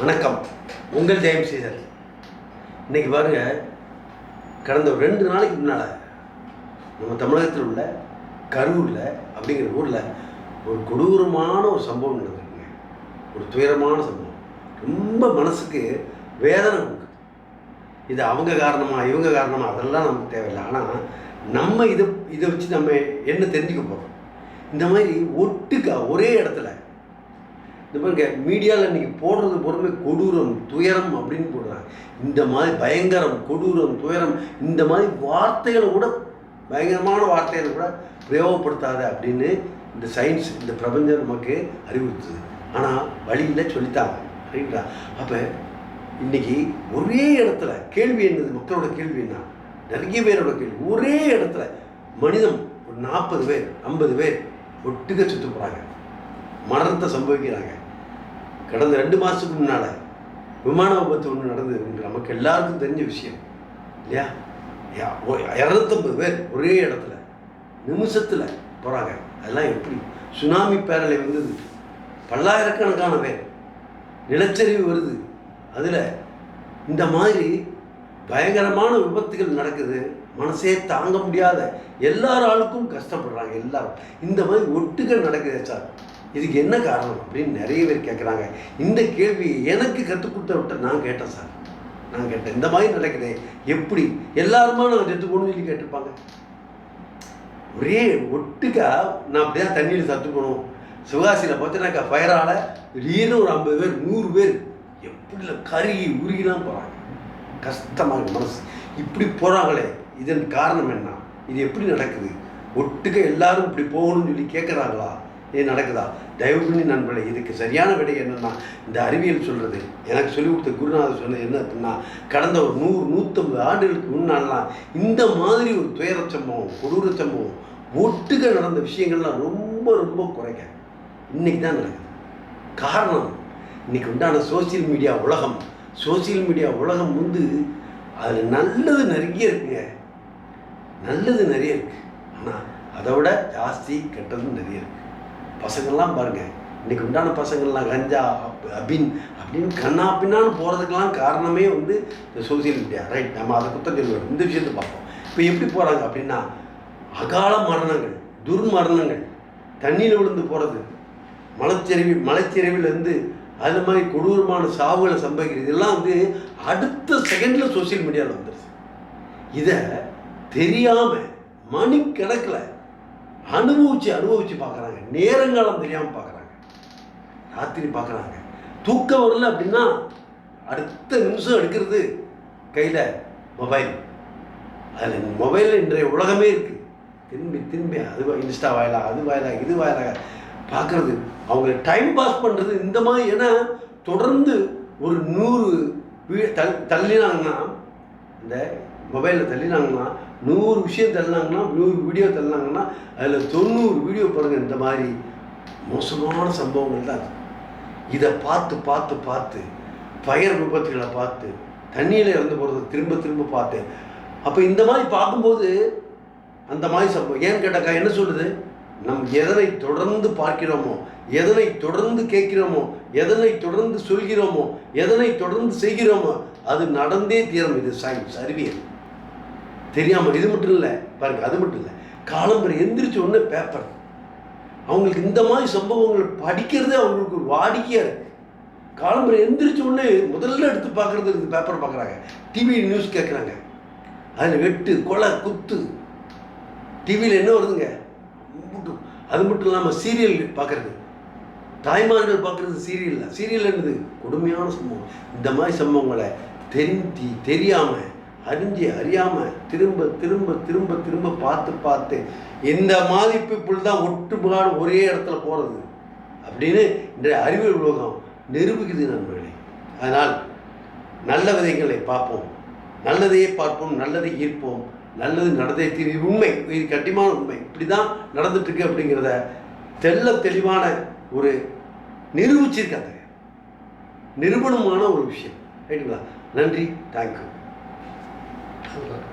வணக்கம். உங்கள் ஜெயம் சீசர் இன்னைக்கு பாருங்க கடந்த ஒரு ரெண்டு நாளைக்கு முன்னால் நம்ம தமிழகத்தில் உள்ள கரூரில் அப்படிங்கிற ஊரில் ஒரு கொடூரமான ஒரு சம்பவம் நடந்திருக்குங்க. ஒரு துயரமான சம்பவம். ரொம்ப மனசுக்கு வேதனை கொடுக்குது. இது அவங்க காரணமாக இவங்க காரணமாக அதெல்லாம் நமக்கு தேவையில்லை. ஆனால் நம்ம இதை இதை வச்சு நம்ம என்ன தெரிஞ்சுக்க போகிறோம் இந்த மாதிரி ஒட்டுக்கா ஒரே இடத்துல இந்த பாருங்க மீடியாவில் இன்றைக்கி போடுறது பொறுமை கொடூரம் துயரம் அப்படின்னு போடுறாங்க. இந்த மாதிரி பயங்கரம் கொடூரம் துயரம் இந்த மாதிரி வார்த்தைகளை கூட பயங்கரமான வார்த்தைகளை கூட பிரயோகப்படுத்தாத அப்படின்னு இந்த சயின்ஸ் இந்த பிரபஞ்சம் நமக்கு அறிவுறுத்துது. ஆனால் வழியில் சொல்லித்தாங்க ரைட்டா அப்போ இன்றைக்கி ஒரே இடத்துல கேள்வி என்னது? மக்களோட கேள்வி என்ன? நிறைய பேரோட கேள்வி. ஒரே இடத்துல மனிதம் ஒரு நாற்பது பேர் ஐம்பது பேர் ஒட்டுக்க சுத்து போகிறாங்க மரணத்தை சம்பவிக்கிறாங்க. கடந்த ரெண்டு மாதத்துக்கு முன்னால் விமான விபத்து ஒன்று நடந்தது நமக்கு எல்லாருக்கும் தெரிஞ்ச விஷயம். இல்லையா? இரநூத்தம்பது பேர் ஒரே இடத்துல நிமிஷத்தில் போகிறாங்க அதெல்லாம் எப்படி? சுனாமி பேரலை வந்தது. பல்லாயிரக்கணக்கான பேர். நிலச்சரிவு வருது. அதில் இந்த மாதிரி பயங்கரமான விபத்துகள் நடக்குது. மனசே தாங்க முடியாத எல்லார் ஆளுக்கும் கஷ்டப்படுறாங்க எல்லாரும். இந்த மாதிரி ஒட்டுகள் நடக்குது சார். இதுக்கு என்ன காரணம் அப்படின்னு நிறைய பேர் கேட்குறாங்க இந்த கேள்வி எனக்கு கற்றுக் கொடுத்தவர்கிட்ட நான் கேட்டேன் சார். நான் கேட்டேன். இந்த மாதிரி நடக்குது. எப்படி? எல்லாருமா நான் செத்து போகணும்னு சொல்லி கேட்டிருப்பாங்க. ஒரே ஒட்டுக்கா நான் அப்படியே தண்ணியில் சத்து போகணும் சுகாசியில் பார்த்தீங்கன்னாக்கா ஃபயரால் திடீர்னு ஒரு ஐம்பது பேர் நூறு பேர் எப்படி கருகி உருகிலாம் போகிறாங்க கஷ்டமாக மனசு. இப்படி போகிறாங்களே இதன் காரணம் என்ன? இது எப்படி நடக்குது? ஒட்டுக்க எல்லாரும் இப்படி போகணும்னு சொல்லி கேட்குறாங்களா இது நடக்குதா? தயவு பண்ணி நண்பர்களே இதுக்கு சரியான விடை என்னென்னா இந்த அறிவியல் சொல்கிறது எனக்கு சொல்லிக் கொடுத்த குருநாதர் சொன்னது என்ன அப்படின்னா கடந்த ஒரு நூறு நூற்றம்பது ஆண்டுகளுக்கு முன்னாலாம் இந்த மாதிரி ஒரு துயர சம்பவம் கொடூர சம்பவம் ஒட்டுக்க நடந்த விஷயங்கள்லாம் ரொம்ப ரொம்ப குறைக்க இன்னைக்கு தான் நடக்குது. காரணம் இன்றைக்கி உண்டான சோசியல் மீடியா உலகம். சோசியல் மீடியா உலகம் வந்து அதில் நல்லது நிறைய இருக்குங்க. நல்லது நிறைய இருக்குது ஆனால் அதை விட ஜாஸ்தி கெட்டதும் நிறைய இருக்குது பசங்கள்லாம் பாருங்க. இன்னைக்கு உண்டான பசங்கள்லாம் கஞ்சா அபின் அப்படின்னு கண்ணா பின்னான்னு போகிறதுக்கெல்லாம் காரணமே வந்து இந்த சோசியல் மீடியா ரைட் நம்ம அதை குத்தம் சொல்லுவோம். இந்த விஷயத்தை பார்ப்போம். இப்போ எப்படி போகிறாங்க அப்படின்னா அகால மரணங்கள் துர்மரணங்கள் தண்ணியில் விழுந்து போகிறது மலைச்சரிவு மலைச்சரிவிலேருந்து அது மாதிரி கொடூரமான சாவுகளை சம்பவிக்கிறது இதெல்லாம் வந்து அடுத்த செகண்டில் சோஷியல் மீடியாவில் வந்துடுது இதை தெரியாமல் மணிக்கணக்கில் அனுபவிச்சு அனுபவிச்சு பார்க்குறாங்க. நேரங்காலம் தெரியாமல் பார்க்குறாங்க. ராத்திரி பார்க்குறாங்க. தூக்கம் வரல அப்படின்னா அடுத்த நிமிஷம் எடுக்கிறது கையில் மொபைல் அதில் மொபைலில் இன்றைய உலகமே இருக்குது திரும்பி திரும்பி அது இன்ஸ்டா வாயிலாக அது வாயிலாக இது வாயிலாக பார்க்குறது. அவங்க டைம் பாஸ் பண்ணுறது இந்த மாதிரி. ஏன்னா தொடர்ந்து ஒரு நூறு வீ தள்ளினாங்கன்னா இந்த மொபைலில் தள்ளினாங்கன்னா நூறு விஷயம் தள்ளினாங்கன்னா நூறு வீடியோ தள்ளினாங்கன்னா அதில் தொண்ணூறு வீடியோ பாருங்கள் இந்த மாதிரி மோசமான சம்பவங்கள் தான் இதை பார்த்து பார்த்து பார்த்து பயிர் விபத்துகளை பார்த்து தண்ணியில் இறந்து போகிறத திரும்ப திரும்ப பார்த்து அப்போ இந்த மாதிரி பார்க்கும்போது அந்த மாதிரி சம்பவம். ஏன்னு கேட்டாக்கா என்ன சொல்லுது? நம் எதனை தொடர்ந்து பார்க்கிறோமோ எதனை தொடர்ந்து கேட்கிறோமோ எதனை தொடர்ந்து சொல்கிறோமோ எதனை தொடர்ந்து செய்கிறோமோ அது நடந்தே தீரும். இது சயின்ஸ் அறிவியல். தெரியாமல் இது மட்டும் இல்லை பாருங்க அது மட்டும் இல்லை. காலம்பரை எந்திரிச்ச உடனே பேப்பர் அவங்களுக்கு இந்த மாதிரி சம்பவங்கள் படிக்கிறதே அவங்களுக்கு ஒரு வாடிக்கையாக இருக்குது காலம்பரை எந்திரிச்ச உடனே முதல்ல எடுத்து பார்க்குறது இது பேப்பர் பார்க்குறாங்க. டிவி நியூஸ் கேட்குறாங்க. அதில் வெட்டு கொலை குத்து. டிவியில் என்ன வருதுங்க? மட்டும் அது மட்டும் இல்லாமல் சீரியல் பார்க்குறது. தாய்மார்கள் பார்க்குறது சீரியல் சீரியல் என்னது கொடுமையான சம்பவம். இந்த மாதிரி சம்பவங்களை தெரிஞ்சு தெரியாமல் அறிஞ்சு அறியாமல் திரும்ப திரும்ப திரும்ப திரும்ப பார்த்து பார்த்து இந்த மாதிரி பீப்புள் தான் ஒட்டுப்பாடு ஒரே இடத்துல போகிறது அப்படின்னு இன்றைய அறிவியல் உலகம் நிரூபிக்குது நண்பர்களே. அதனால் நல்ல விதைகளை பார்ப்போம். நல்லதையே பார்ப்போம் நல்லதை ஈர்ப்போம். நல்லது நடந்தே தீரும். இது உண்மை. இது கட்டிமான உண்மை. இப்படி தான் நடந்துட்டுருக்கு அப்படிங்கிறத தெல்ல தெளிவான ஒரு நிரூபிச்சிருக்காங்க நிரூபணமான ஒரு விஷயம். ரைட்டுங்களா? நன்றி. Thank you super